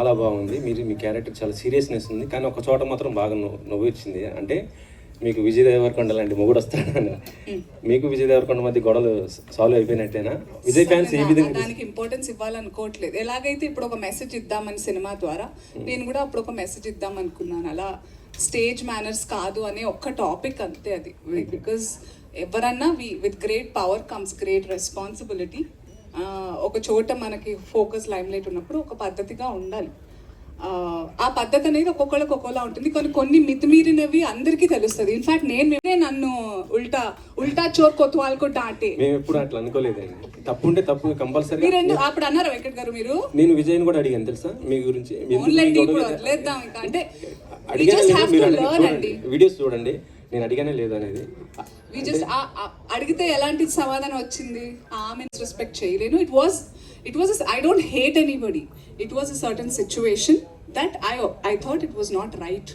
చాలా బాగుంది. మీరు మీ క్యారెక్టర్ చాలా సీరియస్నెస్ ఉంది. కానీ ఒక చోట మాత్రం బాగా నవ్వు వచ్చింది అంటే మీకు విజయ్ దేవరకొండ లాంటి మొగుడు వస్తాడు మీకు విజయ్ దేవరకొండ మధ్య గొడవలు సాల్వ్ అయిపోయినట్టేనా? విజయ్ ఫ్యాన్స్ ఏ విధంగా దానికి ఇంపార్టెన్స్ ఇవ్వాలనుకోవట్లేదు. ఎలాగైతే ఇప్పుడు ఒక మెసేజ్ ఇద్దామని సినిమా ద్వారా నేను కూడా అప్పుడు ఒక మెసేజ్ ఇద్దాం అనుకున్నాను. అలా స్టేజ్ మేనర్స్ కాదు అనే ఒక్క టాపిక్ అంతే అది. బికాజ్ ఎవరన్నా we with great power comes great responsibility ఒక చోట మనకి ఫోకస్ లైమ్ లైట్ ఉన్నప్పుడు ఒక పద్ధతిగా ఉండాలి. ఆ, పద్ధతి అనేది ఒక్కొక్కళ్ళకి ఒక్కోలా ఉంటుంది. కొన్ని కొన్ని మితిమీరినవి అందరికీ తెలుస్తుంది. ఇన్ఫాక్ట్ నేను నన్ను ఉల్టా ఉల్టా చోర్ కొత్వాలకు డాటే మేము ఎప్పుడు అట్లా అనుకోలేదండి. తప్పు ఉంటే తప్పు కంపల్సరీ మీరు ఎందుకు అప్పుడు అన్నారు వెంకట్ గారు మీరు? నేను విజయ్ని కూడా అడిగాను తెలుసా? మీ గురించి? వదిలేద్దాం ఇంకా. అంటే వీడియోస్ చూడండి. నేను అడిగానే లేదు అనేది. అడిగితే ఎలాంటి సమాధానం వచ్చింది? ఆమె రెస్పెక్ట్ చేయలేను. It was it was I don't hate anybody it was a certain situation that I I thought it was not right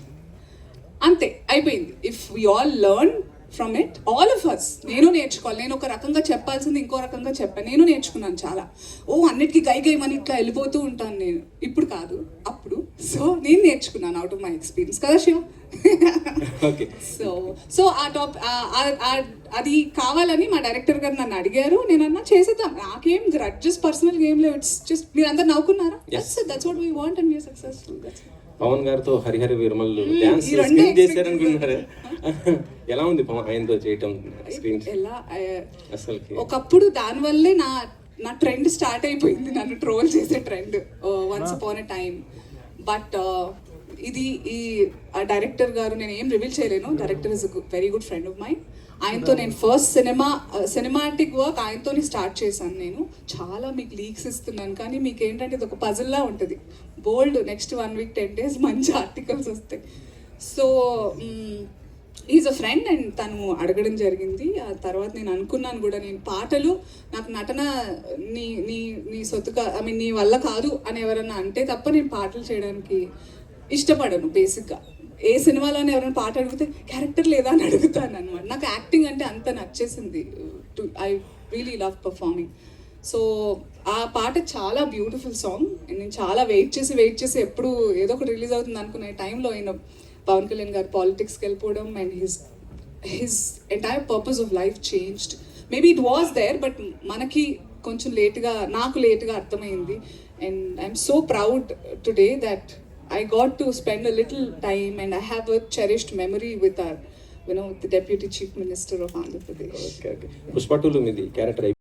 అంతే అయిపోయింది. If we all learn from it all of us నేను నేర్చుకోవాలి. నేను ఒక రకంగా చెప్పాల్సింది ఇంకో రకంగా చెప్పాను నేను నేర్చుకున్నాను చాలా. ఓ అన్నిటికీ గై గైమని ఇట్లా వెళ్ళిపోతూ ఉంటాను నేను. ఇప్పుడు కాదు అప్పుడు సో నేను నేర్చుకున్నాను అవుట్ ఆఫ్ మై ఎక్స్పీరియన్స్ కదా శివ? ఓకే సో సో ఆ టాప్ అది కావాలని మా డైరెక్టర్ గారు నన్ను అడిగారు. నేను అన్నా చేసేద్దాం. నాకేం గ్రడ్జెస్ పర్సనల్ గేమ్ లేవు. ఇట్స్ జస్ట్ మీరు అందరు నవ్వుకున్నారా that's that's what we want and we are successful Pawan గారితో హరిహరి విరమల్ డాన్స్ స్క్రీన్ చేశారనుకున్నారు. ఎలా ఉంది పవన్ ఆయనతో చేయటం స్క్రీన్ ఎలా ఆ, అసలుకి. ఒకప్పుడు దానివల్లే నా నా ట్రెండ్ స్టార్ట్ అయిపోయింది. నన్ను ట్రోల్ చేసే trend once upon a time but ఇది ఈ ఆ డైరెక్టర్ గారు నేను ఏం రివీల్ చేయలేను. Director is very good friend of mine ఆయనతో నేను ఫస్ట్ సినిమా సినిమాటిక్ వర్క్ ఆయనతోనే స్టార్ట్ చేశాను నేను. చాలా మీకు లీక్స్ ఇస్తున్నాను. కానీ మీకు ఏంటంటే ఇది ఒక పజిల్లా ఉంటుంది. Bold next one week ten days మంచి ఆర్టికల్స్ వస్తాయి. So is a friend and తను అడగడం జరిగింది. ఆ తర్వాత నేను అనుకున్నాను కూడా నేను పాటలు నాకు నటన నీ నీ నీ సొత్తుగా ఐ మీన్ నీ వల్ల కాదు అని ఎవరన్నా అంటే తప్ప నేను పాటలు చేయడానికి ఇష్టపడను బేసిక్గా ఏ సినిమాలోనే ఎవరైనా పాట అడిగితే క్యారెక్టర్ లేదా? అని అడుగుతాను అనమాట నాకు యాక్టింగ్ అంటే అంత నచ్చేసింది. Too I really love performing so ఆ పాట చాలా బ్యూటిఫుల్ సాంగ్ నేను చాలా వెయిట్ చేసి వెయిట్ చేసి ఎప్పుడు ఏదో ఒకటి రిలీజ్ అవుతుంది అనుకునే టైంలో ఆయన పవన్ కళ్యాణ్ గారు పాలిటిక్స్కి వెళ్ళిపోవడం and his his entire purpose of life changed maybe it was there but మనకి కొంచెం లేట్గా నాకు లేట్గా అర్థమైంది. And I'm so proud today that I got to spend a little time and I have a cherished memory with our you know the deputy chief minister of Andhra Pradesh Pushpa టూలో మీది character